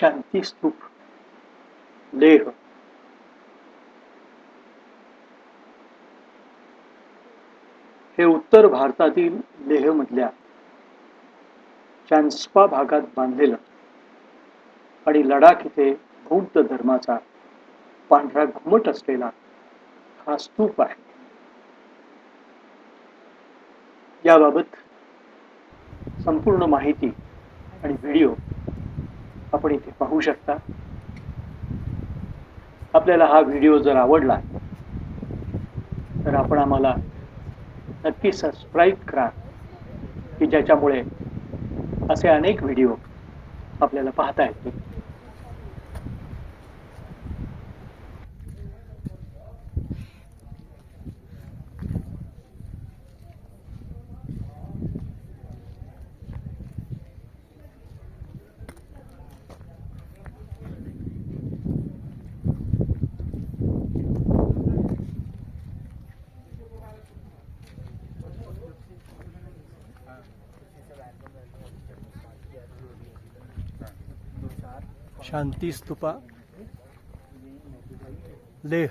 शांती स्तूप लेह. हे उत्तर भारतातील लेह मधल्या चान्स्पा भागात बांधलेलं आणि लडाख इथे बौद्ध धर्माचा पांढरा घुमट असलेला हा स्तूप आहे. याबाबत संपूर्ण माहिती आणि व्हिडिओ आपण इथे पाहू शकता. आपल्याला हा व्हिडिओ जर आवडला तर आपण आम्हाला नक्की सबस्क्राईब करा की ज्याच्यामुळे असे अनेक व्हिडिओ आपल्याला पाहता येतील. शांती Thank लेह.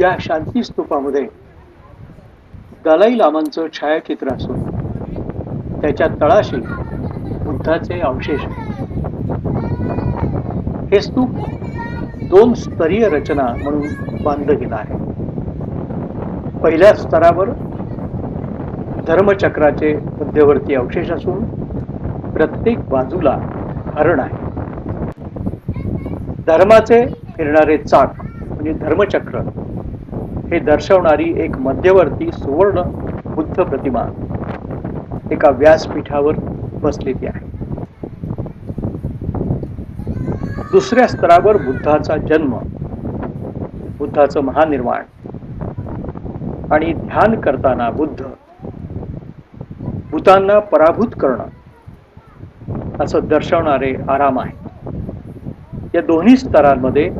या शांती स्तूपामध्ये दलाई लामांचं छायाचित्र असून त्याच्या तळाशी बुद्धाचे अवशेष हे स्तूप दोन स्तरीय रचना म्हणून बांधलं गेलं आहे. पहिल्या स्तरावर धर्मचक्राचे मध्यवर्ती अवशेष असून प्रत्येक बाजूला हरण आहे. धर्माचे फिरणारे चाक म्हणजे धर्मचक्र हे दर्शवणारी एक मध्यवर्ती सुवर्ण बुद्ध प्रतिमा एका व्यासपीठावर बसलेली आहे. दुसऱ्या स्तरावर बुद्धाचा जन्म बुद्धाचं महानिर्माण आणि ध्यान करताना बुद्ध भूतांना पराभूत करणं असं दर्शवणारे आराम आहे. या दोन्ही स्तरांमध्ये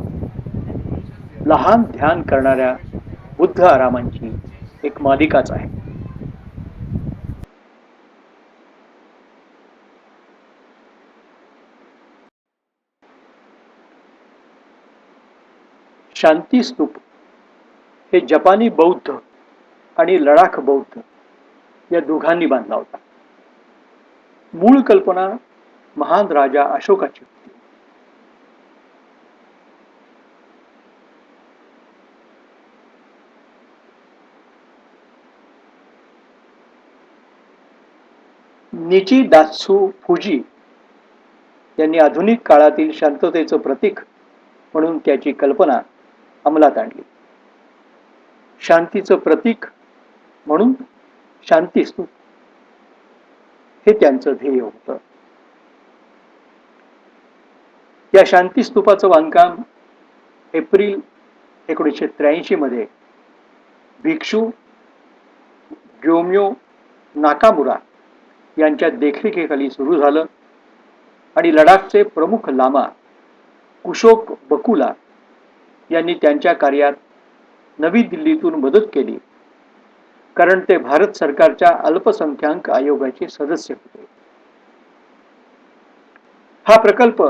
लहान ध्यान करणाऱ्या बुद्ध आरामांची एक मालिकाच आहे. शांती स्तूप हे जपानी बौद्ध आणि लडाख बौद्ध या दोघांनी बांधला होता. मूळ कल्पना महान राजा अशोकाची निची दात्सू फुजी यांनी आधुनिक काळातील शांततेचं प्रतीक म्हणून त्याची कल्पना अंमलात आणली. शांतीचं प्रतीक म्हणून शांती स्तूप. हे त्यांचं ध्येय होतं. या शांती स्तूपाचं बांधकाम एप्रिल एकोणीसशे त्र्याऐंशी मध्ये भिक्षू ग्योम्यो नाकामुरा यांच्या देखरेखीखाली सुरू झालं. आणि लडाखचे प्रमुख लामा कुशोक बकुला यांनी त्यांच्या कार्यात नवी दिल्लीतून मदत केली. कारण ते भारत सरकारच्या अल्पसंख्याक आयोगाचे सदस्य होते. हा प्रकल्प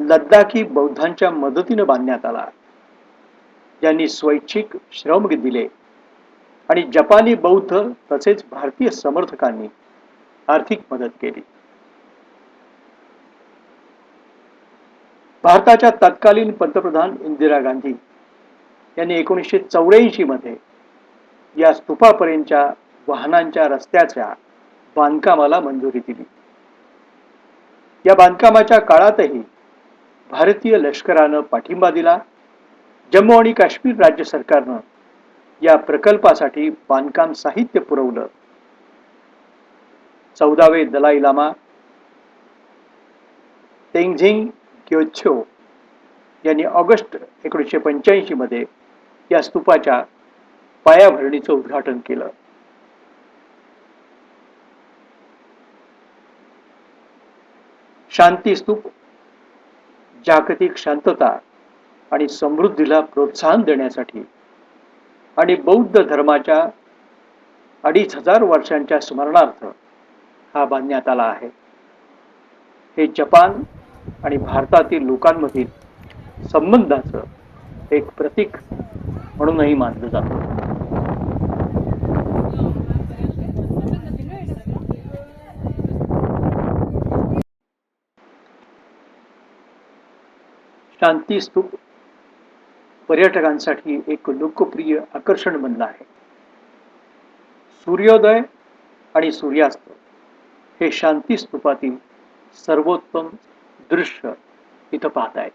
लद्दाखी बौद्धांच्या मदतीनं बांधण्यात आला. ज्यांनी स्वैच्छिक श्रम दिले. आणि जपानी बौद्ध तसेच भारतीय समर्थकांनी आर्थिक मदत केली. भारताच्या तत्कालीन पंतप्रधान इंदिरा गांधी यांनी एकोणीसशे चौऱ्याऐंशी मध्ये या स्तूपापर्यंतच्या वाहनांच्या रस्त्याच्या बांधकामाला मंजुरी दिली. या बांधकामाच्या काळातही भारतीय लष्करानं पाठिंबा दिला. जम्मू आणि काश्मीर राज्य सरकारनं या प्रकल्पासाठी बांधकाम साहित्य पुरवलं. चौदावे दलाई लामा तेंगझिंग ग्योछो यांनी ऑगस्ट एकोणीसशे पंच्याऐंशी मध्ये या स्तूपाच्या पायाभरणीचं उद्घाटन केलं. शांती स्तूप जागतिक शांतता आणि समृद्धीला प्रोत्साहन देण्यासाठी आणि बौद्ध धर्माच्या अडीच हजार वर्षांच्या स्मरणार्थ हा बांधण्यात आला आहे. हे जपान आणि भारतातील लोकांमधील संबंधाचं एक प्रतीक म्हणूनही मानलं जातं. शांती स्तूप पर्यटकांसाठी एक लोकप्रिय आकर्षण बनलं आहे. सूर्योदय आणि सूर्यास्त हे शांती स्तूपातील सर्वोत्तम दृश्य इथं पाहतायत.